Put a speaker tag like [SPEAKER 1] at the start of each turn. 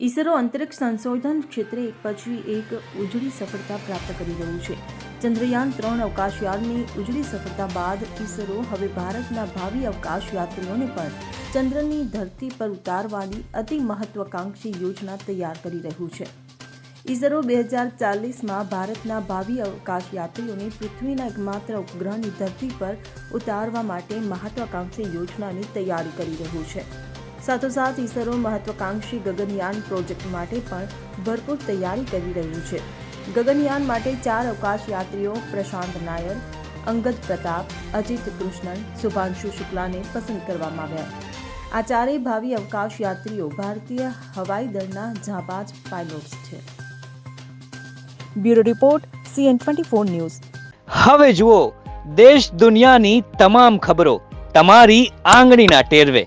[SPEAKER 1] ઈસરો અંતરિક્ષ સંશોધન ક્ષેત્રે એક પછી એક ઉજળી સફળતા પ્રાપ્ત કરી રહ્યું છે. ચંદ્રયાન ત્રણ અવકાશયાનની ઉજળી સફળતા બાદ ઈસરો હવે ભારતના ભાવિ અવકાશ યાત્રીઓને પણ ચંદ્રની ધરતી પર ઉતારવાની અતિ મહત્વાકાંક્ષી યોજના તૈયાર કરી રહ્યું છે. ઈસરો બે હજાર ચાલીસમાં ભારતના ભાવિ અવકાશ યાત્રીઓને પૃથ્વીના એકમાત્ર ઉપગ્રહની ધરતી પર ઉતારવા માટે મહત્વાકાંક્ષી યોજનાની તૈયારી કરી રહ્યું છે. સાથોસાથ ઈસરો મહત્વાકાંક્ષી ગગનયાન પ્રોજેક્ટ માટે પણ ભરપૂર તૈયારી કરી રહ્યું છે. ગગનયાન માટે ચાર અવકાશ યાત્રીઓ પ્રશાંત નાયર, અંગદ પ્રતાપ, અજીત કૃષ્ણન, શુભાંશુ શુક્લાને પસંદ કરવામાં આવ્યા. આ ચારેય ભાવિ અવકાશ યાત્રીઓ ભારતીય હવાઈ દળના જાબાજ પાયલોટ્સ છે.
[SPEAKER 2] Bureau report CN twenty four news.
[SPEAKER 3] હવે જુઓ, દેશ દુનિયાની તમામ ખબરો, તમારી આંગળીના ટેરવે.